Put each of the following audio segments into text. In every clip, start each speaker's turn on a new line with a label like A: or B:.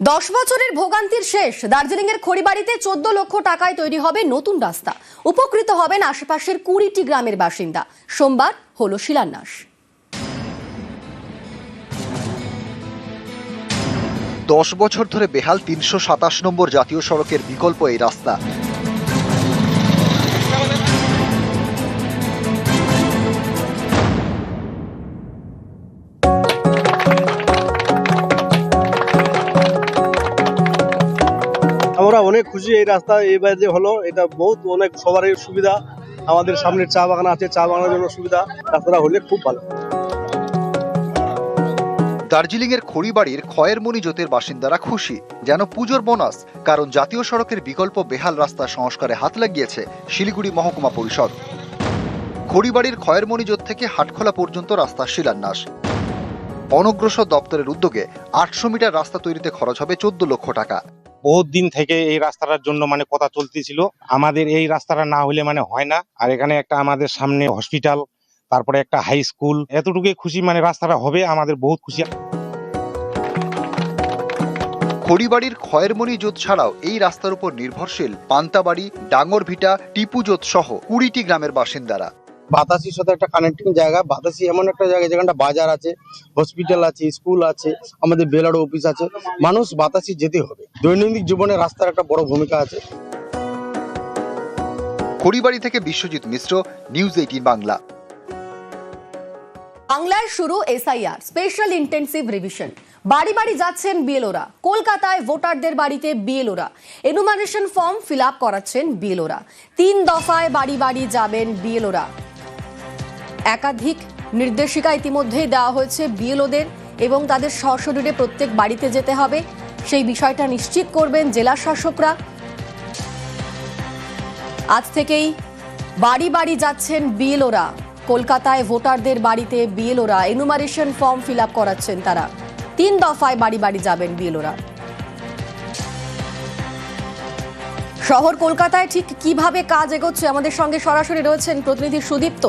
A: দশ বছরের ভোগান্তির শেষ। দার্জিলিং এর খড়িবাড়িতে চোদ্দ লক্ষ টাকায় তৈরি হবে নতুন রাস্তা। উপকৃত হবেন আশেপাশের কুড়িটি গ্রামের বাসিন্দা। সোমবার হল শিলান্যাস।
B: দশ বছর ধরে বেহাল তিনশো সাতাশ নম্বর জাতীয় সড়কের বিকল্প এই রাস্তা।
C: অনেক খুশি এই রাস্তা এইবার যে হলো। এটা বহুত অনেক সবারই সুবিধা। আমাদের সামনে চা বাগান আছে, চা বাগানের জন্য সুবিধা। রাস্তাটা হলে খুব ভালো।
B: দার্জিলিং এর খড়িবাড়ির খয়েরমণি জোতের বাসিন্দারা খুশি, যেন পুজোর বোনাস, কারণ জাতীয় সড়কের বিকল্প বেহাল রাস্তা সংস্কারে হাত লাগিয়েছে শিলিগুড়ি মহকুমা পরিষদ। খড়িবাড়ির খয়েরমণি জোত থেকে হাটখোলা পর্যন্ত রাস্তার শিলান্যাস। অনগ্রসর দপ্তরের উদ্যোগে আটশো মিটার রাস্তা তৈরিতে খরচ হবে চোদ্দ লক্ষ টাকা।
D: বহুত দিন থেকে এই রাস্তাটার জন্য মানে কথা চলতেছিল। আমাদের এই রাস্তাটা না হলে মানে হয় না। আর এখানে একটা আমাদের সামনে হসপিটাল তারপরে একটা হাই স্কুল এতটুকুই খুশি মানে রাস্তাটা হবে, আমাদের বহুত খুশি।
B: খড়িবাড়ির খয়েরমণি জোত ছাড়াও এই রাস্তার উপর নির্ভরশীল পান্তাবাড়ি ডাঙ্গরভিটা টিপু জোত সহ কুড়িটি গ্রামের বাসিন্দারা।
E: বাতাসির সাথে একটা কানেক্টিং জায়গা। বাতাসি এমন একটা জায়গা যেখানটা বাজার আছে হসপিটাল আছে স্কুল আছে আমাদের বেলারো অফিস আছে। মানুষ বাতাসি যেতে হবে। দৈনন্দিন জীবনে রাস্তার একটা বড় ভূমিকা আছে।
B: খড়িবাড়ি থেকে বিশ্বজিৎ মিশ্র নিউজ এইটিন বাংলা।
A: বাংলায় শুরু এসআইআর স্পেশাল ইন্টেন্সিভ রিভিশন বাড়ি বাড়ি যাচ্ছেন বিএলওরা কলকাতায় ভোটারদের বাড়িতে বিএলওরা এনুমারেশন ফর্ম ফিল আপ করাচ্ছেন বিএলওরা তিন দফায় বাড়ি বাড়ি যাবেন বিএলওরা একাধিক নির্দেশিকা ইতিমধ্যেই দেওয়া হয়েছে বিএলওদের এবং তাদের সশরীরে প্রত্যেক বাড়িতে যেতে হবে। সেই বিষয়টা নিশ্চিত করবেন জেলা শাসকরা। আজ থেকেই বাড়ি বাড়ি যাচ্ছেন বিএলওরা। কলকাতায় ভোটারদের বাড়িতে বিএলওরা এনুমারেশন ফর্ম ফিল করাচ্ছেন তারা। তিন দফায় বাড়ি বাড়ি যাবেন বিএলওরা। শহর কলকাতায় ঠিক কীভাবে কাজ এগোচ্ছে? আমাদের সঙ্গে সরাসরি রয়েছেন প্রতিনিধি সুদীপ্ত।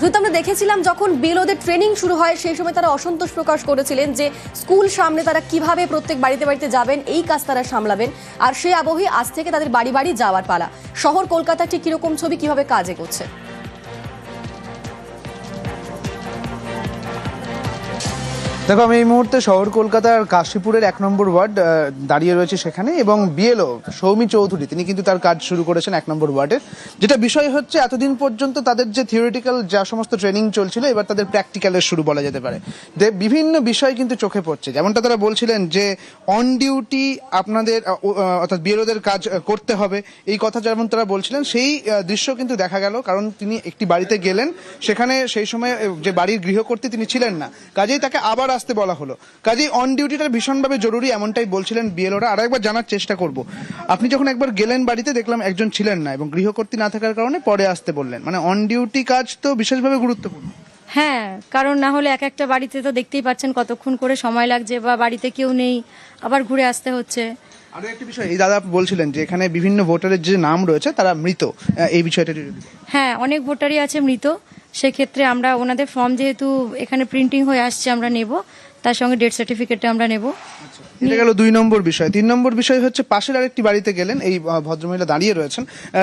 A: যেহেতু আমরা দেখেছিলাম যখন বিলোদের ট্রেনিং শুরু হয়, সেই সময় তারা অসন্তোষ প্রকাশ করেছিলেন যে স্কুল সামনে তারা কীভাবে প্রত্যেক বাড়িতে বাড়িতে যাবেন, এই কাজ তারা সামলাবেন। আর সেই আবহে আজ থেকে তাদের বাড়ি বাড়ি যাওয়ার পালা। শহর কলকাতা ঠিক কীরকম ছবি কীভাবে কাজে এগোচ্ছে?
F: দেখো, আমি এই মুহূর্তে শহর কলকাতার কাশীপুরের এক নম্বর ওয়ার্ড দাঁড়িয়ে রয়েছে সেখানে, এবং বিএলও সৌমি চৌধুরী, তিনি কিন্তু তার কাজ শুরু করেছেন এক নম্বর ওয়ার্ডের যেটা বিষয় হচ্ছে, এতদিন পর্যন্ত তাদের যে থিওরিটিক্যাল যা সমস্ত ট্রেনিং চলছিল, এবার তাদের প্র্যাকটিক্যালের শুরু বলা যেতে পারে। যে বিভিন্ন বিষয় কিন্তু চোখে পড়ছে। যেমনটা তারা বলছিলেন যে অন ডিউটি আপনাদের অর্থাৎ বিএলওদের কাজ করতে হবে। এই কথা যেমন তারা বলছিলেন, সেই দৃশ্য কিন্তু দেখা গেল, কারণ তিনি একটি বাড়িতে গেলেন। সেখানে সেই সময় যে বাড়ির গৃহকর্ত্রী তিনি ছিলেন না। কাজেই তাকে আবার আসতে বলা হলো। কাজেই অন ডিউটিটা ভীষণভাবে জরুরি এমনটাই বলছিলেন বিএলওরা। আর একবার জানার চেষ্টা করব। আপনি যখন একবার গেলেন বাড়িতে দেখলাম একজন ছিলেন না এবং গৃহকর্ত্রী না থাকার কারণে পরে আসতে বললেন। মানে অন ডিউটি কাজ তো বিশেষভাবে গুরুত্বপূর্ণ।
G: হ্যাঁ কারণ না হলে এক একটা বাড়িতে তো দেখতেই পাচ্ছেন কতক্ষণ করে সময় লাগছে বা বাড়িতে কেউ নেই আবার ঘুরে আসতে হচ্ছে।
F: আরও একটি বিষয় এই দাদা বলছিলেন যে এখানে বিভিন্ন ভোটারের যে নাম রয়েছে তারা মৃত। এই বিষয়টা
G: হ্যাঁ অনেক ভোটারই আছে মৃত। সেক্ষেত্রে আমরা ওনাদের ফর্ম যেহেতু এখানে প্রিন্টিং হয়ে আসছে আমরা নেব তার সঙ্গে ডেথ সার্টিফিকেটটা আমরা নেব।
F: এটা গেল দুই নম্বর বিষয়। তিন নম্বর বিষয় হচ্ছে পাশের আরেকটি বাড়িতে গেলেন এই ভদ্রমহিলা দাঁড়িয়ে রয়েছেন।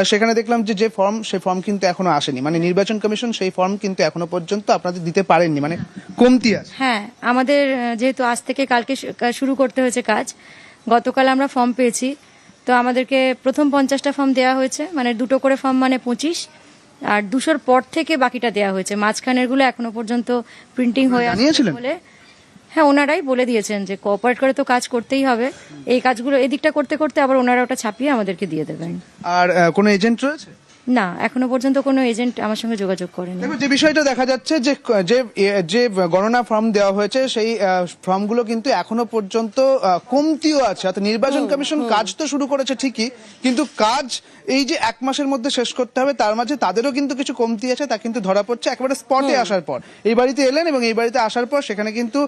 F: সেখানে দেখলাম যে যে ফর্ম সেই ফর্ম কিন্তু এখনও আসেনি। মানে নির্বাচন কমিশন সেই ফর্ম কিন্তু এখনও পর্যন্ত আপনাদের দিতে পারেননি। মানে কমতি আছে।
G: হ্যাঁ আমাদের যেহেতু আজ থেকে কালকে শুরু করতে হয়েছে কাজ গতকাল আমরা ফর্ম পেয়েছি। তো আমাদেরকে প্রথম পঞ্চাশটা ফর্ম দেওয়া হয়েছে। মানে দুটো করে ফর্ম মানে পঁচিশ। আর দুশোর পর থেকে বাকিটা দেয়া হয়েছে। মাঝখানেরগুলো এখনও পর্যন্ত প্রিন্টিং হয়ে আসছে বলে। হ্যাঁ ওনারাই বলে দিয়েছেন যে কোঅপারেট করে তো কাজ করতেই হবে। এই কাজগুলো এদিকটা করতে করতে আবার ওনারা ওটা ছাপিয়ে আমাদেরকে দিয়ে দেবেন।
F: আর কোনো এজেন্ট রয়েছে?
G: না এখনও পর্যন্ত কোনো এজেন্ট আমার সঙ্গে যোগাযোগ করেনি।
F: দেখো যে বিষয়টা দেখা যাচ্ছে যে যে যে গণনা ফর্ম দেওয়া হয়েছে সেই ফর্মগুলো কিন্তু এখনও পর্যন্ত কমতিও আছে। অর্থাৎ নির্বাচন কমিশন কাজ তো শুরু করেছে ঠিকই কিন্তু কাজ এই যে এক মাসের মধ্যে শেষ করতে হবে তার মাঝে তাদেরও কিন্তু কিছু কমতি আছে তা কিন্তু ধরা পড়ছে একেবারে স্পটে আসার পর। এই বাড়িতে এলেন এবং এই বাড়িতে আসার পর সেখানে কিন্তু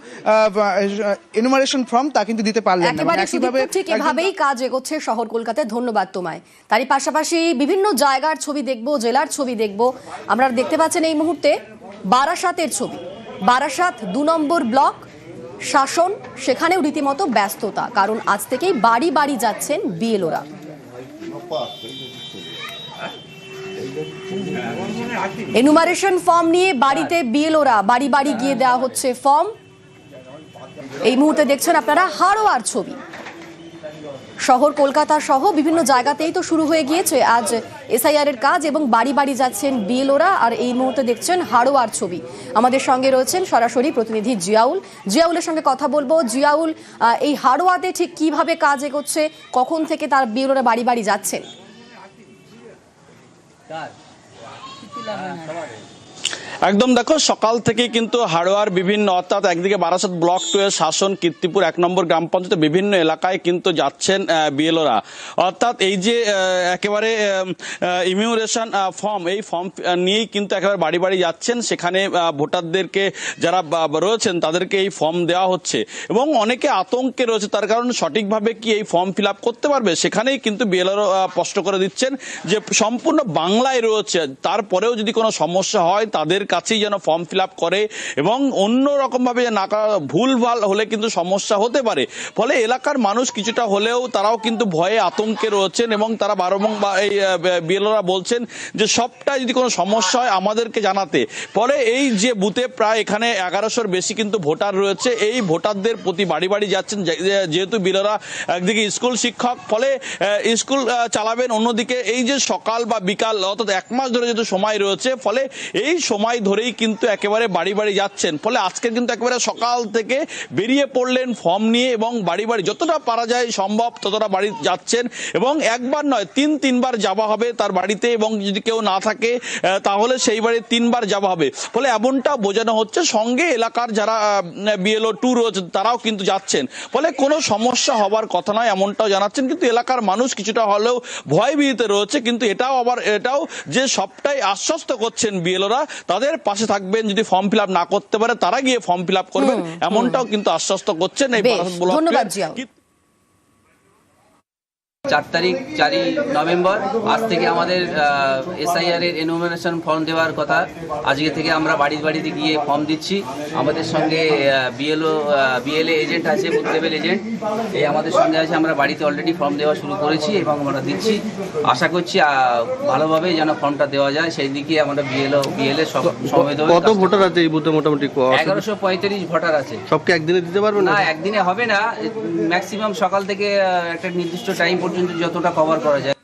F: এনুমারেশন ফর্ম তা কিন্তু দিতে পারলেন না।
A: ঠিক এভাবেই কাজ এগোচ্ছে শহর কলকাতায় ধন্যবাদ তোমায়। তারই পাশাপাশি বিভিন্ন জায়গার ছবি দেখব, জেলার ছবি দেখব। আমরা দেখতে পাচ্ছেন এই মুহূর্তে বারাসাতের ছবি। বারাসাত দু নম্বর ব্লক শাসন, সেখানেও রীতিমতো ব্যস্ততা, কারণ আজ থেকেই বাড়ি বাড়ি যাচ্ছেন বিএলওরা। এনুমারেশন ফর্ম নিয়ে বাড়িতে বিএলওরা, বাড়ি বাড়ি গিয়ে দেওয়া হচ্ছে ফর্ম এই মুহূর্তে দেখছেন আপনারা হাড়োয়ার ছবি। শহর কলকাতা সহ বিভিন্ন জায়গাতেই তো শুরু হয়ে গিয়েছে। আজ এসআইআর এর কাজ এবং বাড়ি বাড়ি যাচ্ছেন বিএলওরা আর এই মুহূর্তে দেখছেন হাড়োয়ার ছবি। আমাদের সঙ্গে রয়েছেন সরাসরি প্রতিনিধি জিয়াউল। জিয়াউলের সঙ্গে কথা বলব। জিয়াউল এই হাড়োয়াতে ঠিক কীভাবে কাজ এগোচ্ছে? কখন থেকে তার বিএলওরা বাড়ি বাড়ি যাচ্ছেন?
H: একদম দেখো, সকাল থেকে কিন্তু হাড়োয়ার বিভিন্ন, অর্থাৎ একদিকে বারাসাত ব্লক টু এর শাসন কীর্তিপুর এক নম্বর গ্রাম পঞ্চায়েতের বিভিন্ন এলাকায় কিন্তু যাচ্ছেন বিএলওরা। অর্থাৎ এই যে একেবারে ইমিউরেশন ফর্ম, এই ফর্ম নিয়েই কিন্তু একেবারে বাড়ি বাড়ি যাচ্ছেন। সেখানে ভোটারদেরকে যারা রয়েছেন, তাদেরকে এই ফর্ম দেওয়া হচ্ছে। এবং অনেকে আতঙ্কে রয়েছে, তার কারণ সঠিকভাবে কি এই ফর্ম ফিল করতে পারবে? সেখানেই কিন্তু বিএলআর স্পষ্ট করে দিচ্ছেন যে, সম্পূর্ণ বাংলায় রয়েছে। তারপরেও যদি কোনো সমস্যা হয়, তাদের কাছেই যেন ফর্ম ফিল করে এবং অন্য রকমভাবে না ভুল ভালো হলে কিন্তু সমস্যা হতে পারে। ফলে এলাকার মানুষ কিছুটা হলেও তারাও কিন্তু ভয়ে আতঙ্কে রয়েছেন এবং তারা বারংবার এই বিএলওরা বলছেন যে সবটা যদি কোনো সমস্যা হয় আমাদেরকে জানাতে। ফলে এই যে বুথে প্রায় এখানে এগারোশোর বেশি কিন্তু ভোটার রয়েছে, এই ভোটারদের প্রতি বাড়ি বাড়ি যাচ্ছেন। যেহেতু বিলরা একদিকে স্কুল শিক্ষক, ফলে স্কুল চালাবেন, অন্যদিকে এই যে সকাল বা বিকাল, অর্থাৎ এক মাস ধরে যেহেতু সময় রয়েছে, ফলে এই সময় ধরেই কিন্তু একেবারে বাড়ি বাড়ি যাচ্ছেন। ফলে আজকে কিন্তু একেবারে সকাল থেকে বেরিয়ে পড়লেন ফর্ম নিয়ে এবং বাড়ি বাড়ি যতটা পারা যায় সম্ভব ততটা বাড়ি যাচ্ছেন এবং একবার নয়, তিন তিনবার যাওয়া হবে তার বাড়িতে এবং যদি কেউ না থাকে তাহলে সেই বাড়ি তিনবার যাওয়া হবে। ফলে এমনটা বোঝানো হচ্ছে সঙ্গে এলাকার যারা বিএলও টু রয়েছে তারাও কিন্তু যাচ্ছেন। ফলে কোনো সমস্যা হবার কথা নয়, এমনটাও জানাচ্ছেন। কিন্তু এলাকার মানুষ কিছুটা হলেও ভয় ভীতিতে রয়েছে। কিন্তু এটাও আবার, এটাও যে সবটাই আশ্বস্ত করছেন বিএলওরা তাদের পাশে থাকবেন যদি ফর্ম ফিল না করতে পারে তারা গিয়ে ফর্ম ফিল করবেন এমনটাও কিন্তু আশ্বস্ত করছেন এই
A: ধন্যবাদ।
I: চার তারিখ চারই নভেম্বর। আজ থেকে আমাদের এসআইআর এর এনুমিনেশন ফর্ম দেওয়ার কথা। আজকে থেকে আমরা বাড়ি বাড়িতে গিয়ে ফর্ম দিচ্ছি। আমাদের সঙ্গে বিএলও বিএলএ এজেন্ট আছে বুথ লেভেল এজেন্ট এই আমাদের সঙ্গে আছে আমরা বাড়িতে অলরেডি ফর্ম দেওয়া শুরু করেছি এবং আমরা দিচ্ছি। আশা করছি ভালোভাবে যেন ফর্মটা দেওয়া যায়। সেই দিকে আমরা বিএলও বিএলএ সমেত
C: কত ভোটার আছে এই বুথে মোটামুটি?
I: এগারোশো পঁয়ত্রিশ ভোটার আছে।
C: সবকে একদিনে দিতে পারবেন
I: না একদিনে হবে না। ম্যাক্সিমাম সকাল থেকে একটা নির্দিষ্ট টাইম পর্যন্ত যতটা কভার করা যায়।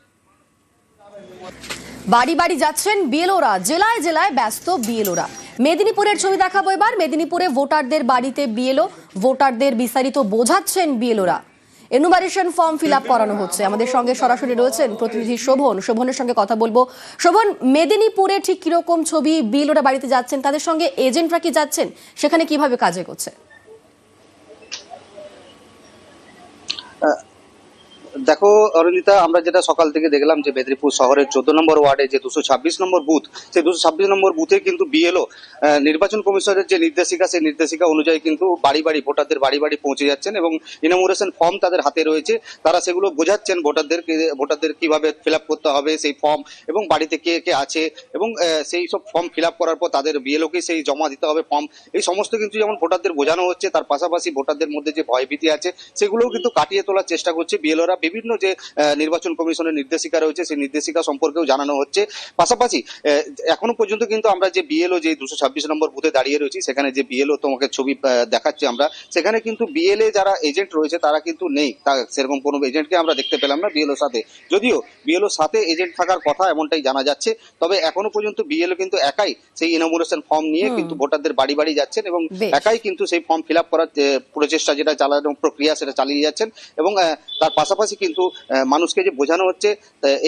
A: বাড়ি বাড়ি যাচ্ছেন বিএলওরা। জেলায় জেলায় ব্যস্ত বিএলওরা। মেদিনীপুরের ছবি দেখাবো এবার। মেদিনীপুরে ভোটারদের বাড়িতে বিএলও। ভোটারদের বিস্তারিত বোঝাচ্ছেন বিএলওরা। এনুমারেশন ফর্ম ফিল আপ করানো হচ্ছে। আমাদের সঙ্গে সরাসরি রয়েছেন প্রতিনিধি শোভন। শোভনের সঙ্গে কথা বলব। শোভন মেদিনীপুরে ঠিক কীরকম ছবি বিএলওরা বাড়িতে যাচ্ছেন? তাদের সঙ্গে এজেন্টরা কি যাচ্ছেন? সেখানে কীভাবে কাজে করছে
J: দেখো, অরুণিতা, আমরা যেটা সকাল থেকে দেখলাম যে মেদিনীপুর শহরের চোদ্দ নম্বর ওয়ার্ডে যে দুশো ছাব্বিশ নম্বর বুথ, সেই দুশো ছাব্বিশ নম্বর বুথে কিন্তু বিএলও নির্বাচন কমিশনের যে নির্দেশিকা, সেই নির্দেশিকা অনুযায়ী কিন্তু বাড়ি বাড়ি ভোটারদের বাড়ি বাড়ি পৌঁছে যাচ্ছেন এবং ইনামোরেশন ফর্ম তাদের হাতে রয়েছে। তারা সেগুলো বোঝাচ্ছেন ভোটারদের ভোটারদের কীভাবে ফিল করতে হবে সেই ফর্ম এবং বাড়িতে কে কে আছে এবং সেই সব ফর্ম ফিল করার পর তাদের বিএলওকে সেই জমা দিতে হবে ফর্ম এই সমস্ত কিন্তু যেমন ভোটারদের বোঝানো হচ্ছে, তার পাশাপাশি ভোটারদের মধ্যে যে ভয়ভীতি আছে, সেগুলোও কিন্তু কাটিয়ে তোলার চেষ্টা করছে বিএলওরা। বিভিন্ন যে নির্বাচন কমিশনের নির্দেশিকা রয়েছে সেই নির্দেশিকা সম্পর্কেও জানানো হচ্ছে। পাশাপাশি এখনও পর্যন্ত কিন্তু আমরা যে বিএলও যে দুশো ছাব্বিশ নম্বর বুথে দাঁড়িয়ে রয়েছি সেখানে যে বিএলও তোমাকে ছবি দেখাচ্ছি আমরা সেখানে কিন্তু বিএলএ যারা এজেন্ট রয়েছে তারা কিন্তু নেই। সেরকম কোনো এজেন্টকে আমরা দেখতে পেলাম না বিএলও সাথে। যদিও বিএলও সাথে এজেন্ট থাকার কথা এমনটাই জানা যাচ্ছে তবে এখনও পর্যন্ত বিএলও কিন্তু একাই সেই ইনমোরেশন ফর্ম নিয়ে কিন্তু ভোটারদের বাড়ি বাড়ি যাচ্ছেন এবং একাই কিন্তু সেই ফর্ম ফিল আপ করার প্রচেষ্টা যেটা চালানো প্রক্রিয়া সেটা চালিয়ে যাচ্ছেন এবং তার পাশাপাশি কিন্তু মানুষকে যে বোঝানো হচ্ছে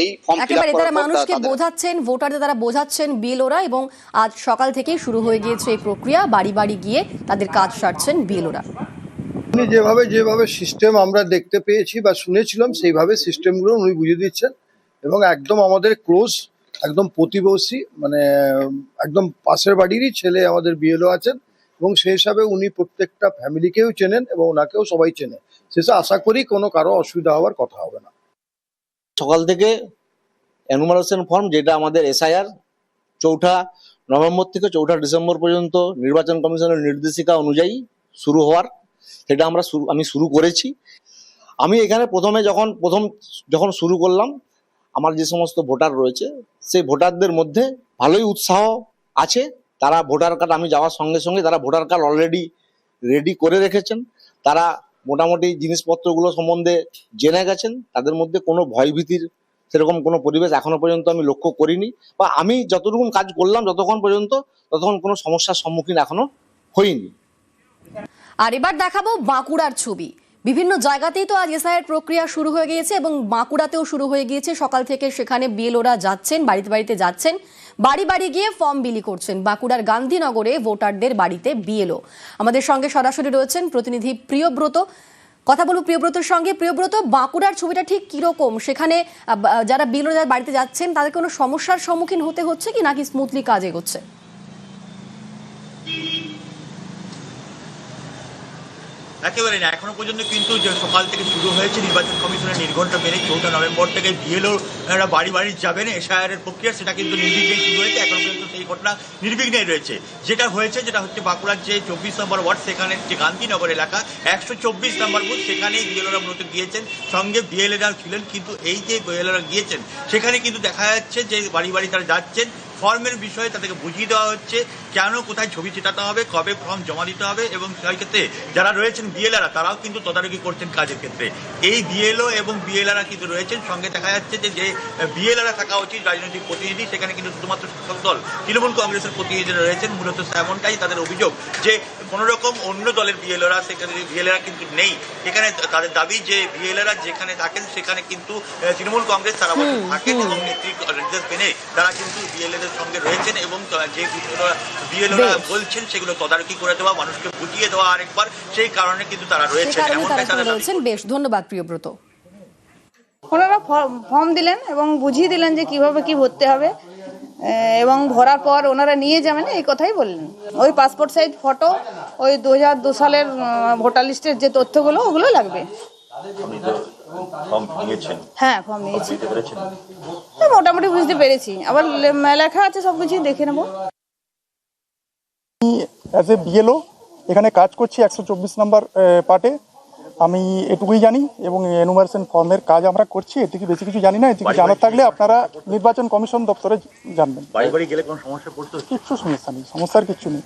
J: এই ফর্ম ফিল আপ করার
A: তারা মানুষকে বোঝাচ্ছেন ভোটারদের তারা বোঝাচ্ছেন বিএলওরা এবং আজ সকাল থেকেই শুরু হয়ে গিয়েছে এই প্রক্রিয়া বাড়ি বাড়ি গিয়ে তাদের কাজ সারছেন বিএলওরা
K: উনি যেভাবে যেভাবে সিস্টেম আমরা দেখতে পেয়েছি বা শুনেছিলাম সেইভাবে সিস্টেমগুলো উনি বুঝিয়ে দিচ্ছেন এবং একদম আমাদের ক্লোজ একদম প্রতিবেশী মানে একদম পাশের বাড়িরই ছেলে আমাদের বিএলও আছেন এবং সেই হিসাবে উনি প্রত্যেকটা ফ্যামিলিকেও চেনেন এবং ওনাকেও সবাই চেনে। শেষে আশা করি কোনো কারও অসুবিধা হওয়ার কথা হবে না।
E: সকাল থেকে এনুমারেশন ফর্ম যেটা আমাদের এসআইআর, চৌঠা নভেম্বর থেকে চৌঠা ডিসেম্বর পর্যন্ত নির্বাচন কমিশনের নির্দেশিকা অনুযায়ী শুরু হওয়ার, সেটা আমরা শুরু, আমি শুরু করেছি। আমি এখানে প্রথমে যখন, প্রথম যখন শুরু করলাম, আমার যে সমস্ত ভোটার রয়েছে, সেই ভোটারদের মধ্যে ভালোই উৎসাহ আছে। তারা ভোটার কার্ড, আমি যাওয়ার সঙ্গে সঙ্গে তারা ভোটার কার্ড অলরেডি রেডি করে রেখেছেন। তারা মোটামুটি জিনিসপত্রগুলো সম্বন্ধে জেনে গেছেন, তাদের মধ্যে কোনো ভয়ভীতির সেরকম কোনো পরিবেশ এখনও পর্যন্ত আমি লক্ষ্য করিনি বা আমি যতটুকু কাজ করলাম যতক্ষণ পর্যন্ত ততক্ষণ কোনো সমস্যার সম্মুখীন এখনও হইনি।
A: আর এবার দেখাবো বাঁকুড়ার ছবি। বিভিন্ন জায়গাতেই তো আজ এসআইয়ের প্রক্রিয়া শুরু হয়ে গিয়েছে এবং বাঁকুড়াতেও শুরু হয়ে গিয়েছে। সকাল থেকে সেখানে বিএলওরা যাচ্ছেন, বাড়িতে বাড়িতে যাচ্ছেন। বাড়ি বাড়ি গিয়ে ফর্ম বিলি করছেন। বাঁকুড়ার গান্ধীনগরে ভোটারদের বাড়িতে বিএলও। আমাদের সঙ্গে সরাসরি রয়েছেন প্রতিনিধি প্রিয়ব্রত। কথা বলব প্রিয়ব্রতর সঙ্গে। প্রিয়ব্রত, বাঁকুড়ার ছবিটা ঠিক কীরকম? সেখানে যারা বিএলও যারা বাড়িতে যাচ্ছেন, তাদের কোনো সমস্যার সম্মুখীন হতে হচ্ছে কি, নাকি স্মুথলি কাজ এগোচ্ছে?
L: একেবারে না। এখনও পর্যন্ত কিন্তু যে সকাল থেকে শুরু হয়েছে নির্বাচন কমিশনের নির্ঘণ্ট মেনে চৌঠা নভেম্বর থেকে বিএলও বাড়ি বাড়ি যাবেন এসআইআর এর প্রক্রিয়া, সেটা কিন্তু নির্বিঘ্নে শুরু হয়েছে। এখনও পর্যন্ত সেই ঘটনা নির্বিঘ্নে রয়েছে। যেটা হয়েছে, যেটা হচ্ছে বাঁকুড়ার যে চব্বিশ নম্বর ওয়ার্ড, সেখানে যে গান্ধীনগর এলাকা, একশো চব্বিশ নম্বর বুথ, সেখানেই বিএলওরা মূলত গিয়েছেন। সঙ্গে বিএলএরাও ছিলেন, কিন্তু এই যে বিএলওরা গিয়েছেন, সেখানে কিন্তু দেখা যাচ্ছে যে বাড়ি বাড়ি তারা যাচ্ছেন। ফর্মের বিষয়ে তাদেরকে বুঝিয়ে দেওয়া হচ্ছে। কেন কোথায় ছবি চেটাতে হবে কবে ফর্ম জমা দিতে হবে এবং সেই ক্ষেত্রে যারা রয়েছেন বিএলআরা তারাও কিন্তু তদারকি করছেন কাজের ক্ষেত্রে। এই বিএলও এবং বিএলআরা কিন্তু রয়েছেন সঙ্গে দেখা যাচ্ছে যে যে বিএলআরা থাকা উচিত রাজনৈতিক প্রতিনিধি সেখানে কিন্তু শুধুমাত্র শাসক দল তৃণমূল কংগ্রেসের প্রতিনিধিরা রয়েছেন মূলত এমনটাই তাদের অভিযোগ যে কোনো রকম অন্য দলের বিএলওরা সেখানে বিএলএরা কিন্তু নেই। এখানে তাদের দাবি যে বিএলএরা যেখানে থাকেন সেখানে কিন্তু তৃণমূল কংগ্রেস বছর থাকেন এবং নেতৃত্ব নির্দেশ মেনে তারা কিন্তু বিএলএদের সঙ্গে রয়েছেন এবং যে বিএলওরা
A: বেশ।
L: বলছেন সেগুলো তদারকি করে দেওয়া মানুষকে বুঝিয়ে দেওয়া আরেকবার সেই কারণে কিন্তু তারা দাবি।
A: রয়েছেন। বেশ ধন্যবাদ প্রিয়ব্রত
M: ওনারা ফর্ম- ফর্ম দিলেন এবং বুঝিয়ে দিলেন যে কীভাবে কি ভরতে হবে। এবং ভরার পর ওনারা নিয়ে যাবেন এই কথাই বললেন। ওই পাসপোর্ট সাইজ ফটো ওই দু হাজার দু সালের ভোটার লিস্টের যে তথ্যগুলো ওগুলো লাগবে। হ্যাঁ ফর্ম নিয়েছি। হ্যাঁ, মোটামুটি বুঝতে পেরেছি। আবার লেখা আছে সব কিছুই দেখে নেব।
N: অ্যাজ এ বিএলও এখানে কাজ করছি একশো চব্বিশ নম্বর পার্টে। আমি এটুকুই জানি এবং এনুমারেশন ফর্মের কাজ আমরা করছি এটিকে বেশি কিছু জানি না এটি থেকে জানার থাকলে আপনারা নির্বাচন কমিশন দপ্তরে জানবেন।
L: কিছু সমস্যা
N: নেই সমস্যার কিছু নেই।